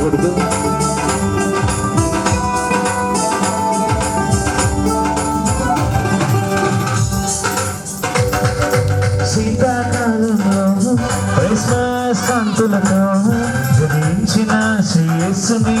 కొడుకు శీతాకాలంలో క్రిస్మస్ కాంతులతో జనించిన శ్రీయస్సుని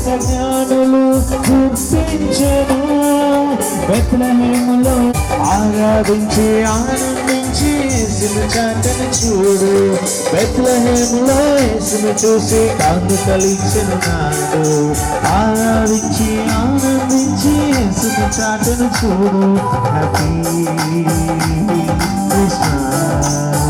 జ్ఞానులు గుర్తించెను బెత్లహేములో ఆరాధించి ఆనందించి యేసును చాటను చూడు. బెత్లహేములో యేసును చూసి కాను కలిచెను నాడు. ఆరాధించి ఆనందించి యేసును చాటను చూడు. హ్యాపీ కృష్ణ.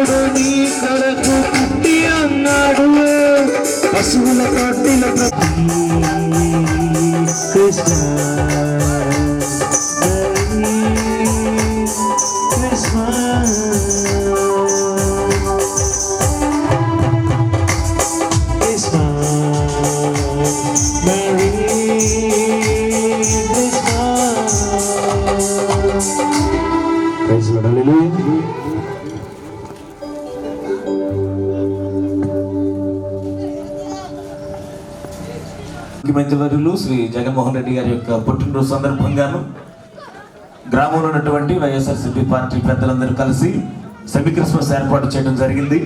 കൊടു നീ കടക്കു കുട്ടിയങ്ങാടുവേ പശുവിനെ കാട്ടില കൃഷ്ണ കൃഷ്ണ ముఖ్యమంత్రివర్యులు శ్రీ జగన్మోహన్ రెడ్డి గారి యొక్క పుట్టినరోజు సందర్భంగాను గ్రామంలో ఉన్నటువంటి వైఎస్ఆర్సీపీ పార్టీ పెద్దలందరూ కలిసి సెమీ క్రిస్మస్ ఏర్పాటు చేయడం జరిగింది.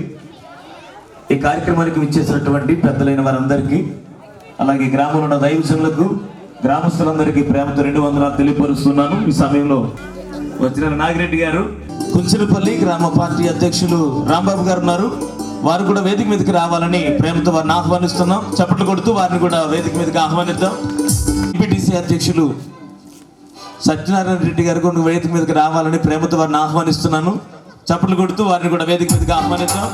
ఈ కార్యక్రమానికి విచ్చేసినటువంటి పెద్దలైన వారందరికీ అలాగే గ్రామంలో ఉన్న దైవజనులకు గ్రామస్తులందరికీ ప్రేమతో రెండు వందలు తెలియపరుస్తున్నాను. ఈ సమయంలో వచ్చిన నాగిరెడ్డి గారు కుంచెలపల్లి గ్రామ పార్టీ అధ్యక్షులు రాంబాబు గారు ఉన్నారు. వారు కూడా వేదిక మీదకి రావాలని ప్రేమతో వారిని ఆహ్వానిస్తున్నాం. చప్పట్లు కొడుతూ వారిని కూడా వేదిక మీదకి ఆహ్వానిద్దాం. ఎంపీటీసీ అధ్యక్షులు సత్యనారాయణ రెడ్డి గారు కూడా వేదిక మీదకి రావాలని ప్రేమతో వారిని ఆహ్వానిస్తున్నాను. చప్పట్లు కొడుతూ వారిని కూడా వేదిక మీదకి ఆహ్వానిద్దాం.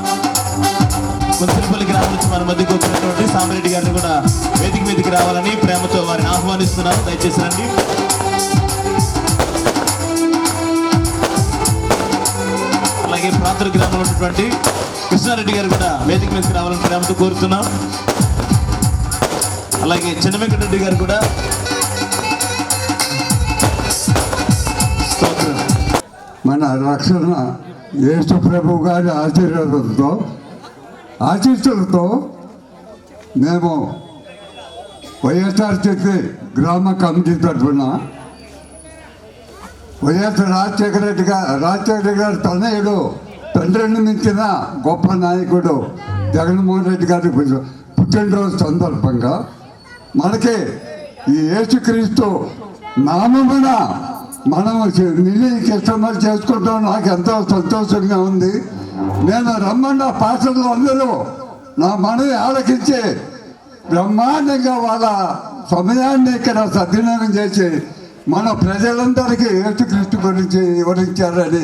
కుంచెలపల్లి గ్రామం నుంచి మన మధ్యకు వచ్చినటువంటి సామిరెడ్డి గారిని కూడా వేదిక మీదకి రావాలని ప్రేమతో వారిని ఆహ్వానిస్తున్నాను. దయచేసి రండి. అలాగే ప్రాంతర గ్రామంలో ఉన్నటువంటి కృష్ణారెడ్డి గారు కూడా వేదిక మీదకి రావాలని ప్రేమతో కోరుతున్నాం. అలాగే చిన్నవెంకటరెడ్డి గారు కూడా మన రక్షణ యేసు ప్రభు గారి ఆశీర్వాదంతో ఆశీస్సులతో మేము వైఎస్ఆర్సీపీ గ్రామ కమిటీ తరఫున వైఎస్ రాజశేఖర రెడ్డి గారు రాజశేఖర రెడ్డి తనయుడు. తండ్రిని మించిన గొప్ప నాయకుడు జగన్మోహన్ రెడ్డి గారి పుట్టినరోజు సందర్భంగా మనకి ఈ యేసుక్రీస్తు నామమున మనం నిజం కస్టమర్ చేసుకుంటాం నాకు ఎంతో సంతోషంగా ఉంది. నేను రమ్మన్న పాత్రలు అందరూ నా మనవి ఆలకించి బ్రహ్మాండంగా వాళ్ళ సమయాన్ని ఇక్కడ సద్వినియోగం చేసి మన ప్రజలందరికీ యేసుక్రీస్తు గురించి వివరించారని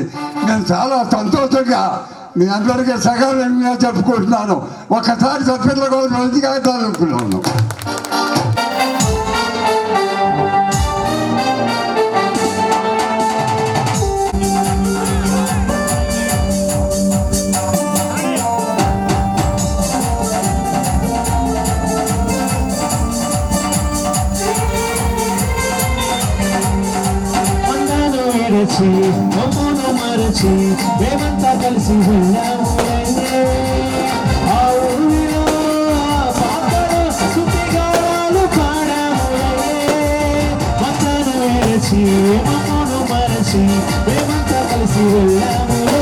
నేను చాలా సంతోషంగా మీ అందరికీ సగర్వంగా చెప్పుకుంటున్నాను. ఒకసారి సభ్యుల కోసం మరచి ఎరచి మమ్మను మరచి మేమంతా కలిసి ఉన్నాము పాడాము మమ్మను మరచి మేమంతా కలిసి వెళ్ళాము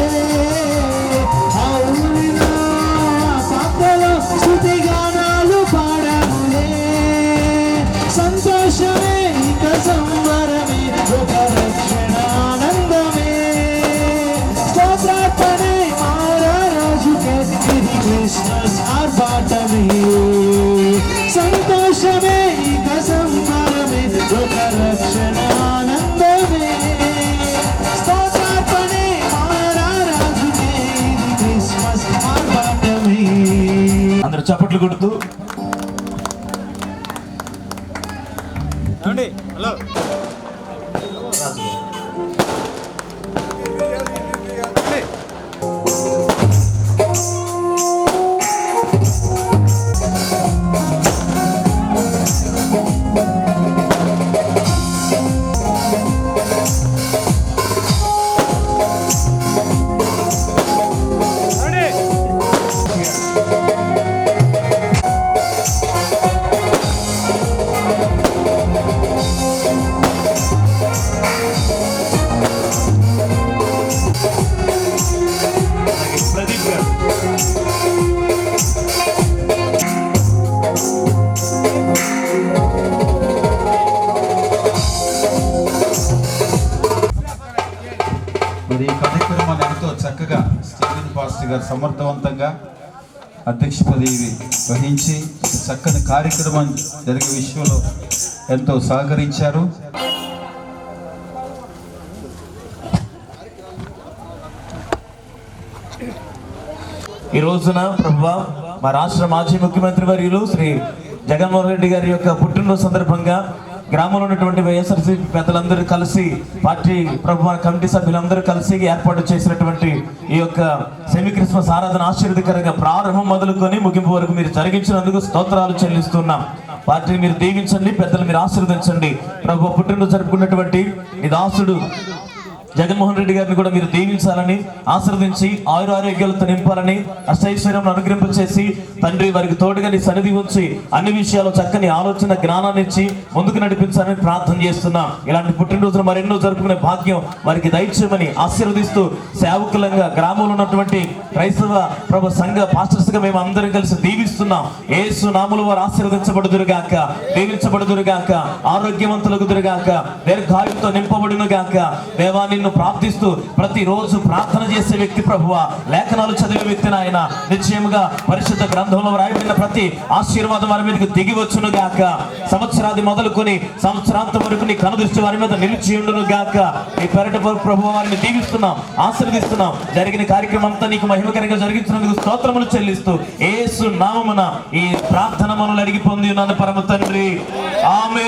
అందరు స్టీవెన్ గారు సమర్థవంతంగా అధ్యక్ష పదవి వహించి చక్కని కార్యక్రమం జరిగే విషయంలో ఎంతో సహకరించారు. ఈ రోజున ప్రభు మా రాష్ట్ర మాజీ ముఖ్యమంత్రి వర్యులు శ్రీ జగన్మోహన్ రెడ్డి గారి యొక్క పుట్టినరోజు సందర్భంగా గ్రామంలో ఉన్నటువంటి వైఎస్ఆర్సీపీ పెద్దలందరూ కలిసి పార్టీ ప్రభు కమిటీ సభ్యులందరూ కలిసి ఏర్పాటు చేసినటువంటి ఈ యొక్క సెమీ క్రిస్మస్ ఆరాధన ఆశీర్వదకరంగా ప్రారంభం మొదలుకొని ముగింపు వరకు మీరు జరిగించినందుకు స్తోత్రాలు చెల్లిస్తున్నాం. పార్టీని మీరు దీవించండి పెద్దలు మీరు ఆశీర్వదించండి. ప్రభు పుట్టినరోజు జరుపుకున్నటువంటి ఈ దాసుడు జగన్మోహన్ రెడ్డి గారిని కూడా మీరు దీవించాలని ఆశీర్వదించి ఆయుర ఆరోగ్యాలతో నింపాలని అష్టైశ్వర్యం అనుగ్రహింపచేసి తండ్రి వారికి తోడుగా నీ సన్నిధి ఉంచి అన్ని విషయాలు చక్కని ఆలోచన జ్ఞానాన్ని ఇచ్చి ముందుకు నడిపించాలని ప్రార్థన చేస్తున్నాం. ఇలాంటి పుట్టినరోజులు మరెన్నో జరుపుకునే భాగ్యం వారికి దయచేయమని ఆశీర్వదిస్తూ సేవకులంగా గ్రామంలో ఉన్నటువంటి క్రైస్తవ ప్రభు సంఘ పాస్టర్స్గా మేము అందరం కలిసి దీవిస్తున్నాం. ఏసు నాములు వారు ఆశీర్వదించబడుదురుగాక దీవించబడుదురుగాక ఆరోగ్యవంతులగుదురుగాక దీర్ఘాయుతో నింపబడును గాక దేవా నిన్ను ప్రార్థిస్తూ ప్రతిరోజు ప్రార్థన చేసే వ్యక్తి ప్రభువ. లేఖనాలు చదివే వ్యక్తి నాయన. నిశ్చయముగా పరిశుద్ధ గ్రంథంలో వ్రాయబడిన ప్రతి ఆశీర్వాదం వారి మీదకి దిగి వచ్చును గాక. సంవత్సరాది మొదలుకొని సంవత్సరాంతం వరకు నీ కనుదృష్టి వారి మీద నిలిచి ఉండును గాక. నీ పెరట ప్రభు వారిని దీవిస్తున్నాం ఆశీర్దిస్తున్నాం జరిగిన కార్యక్రమం అంతా నీకు మహిమకరంగా జరిగించినందుకు స్తోత్రములు చెల్లిస్తూ ఏసు నామమున ఈ ప్రార్థన మనలు అడిగి పొంది ఉన్నాను పరమ తండ్రి. ఆమె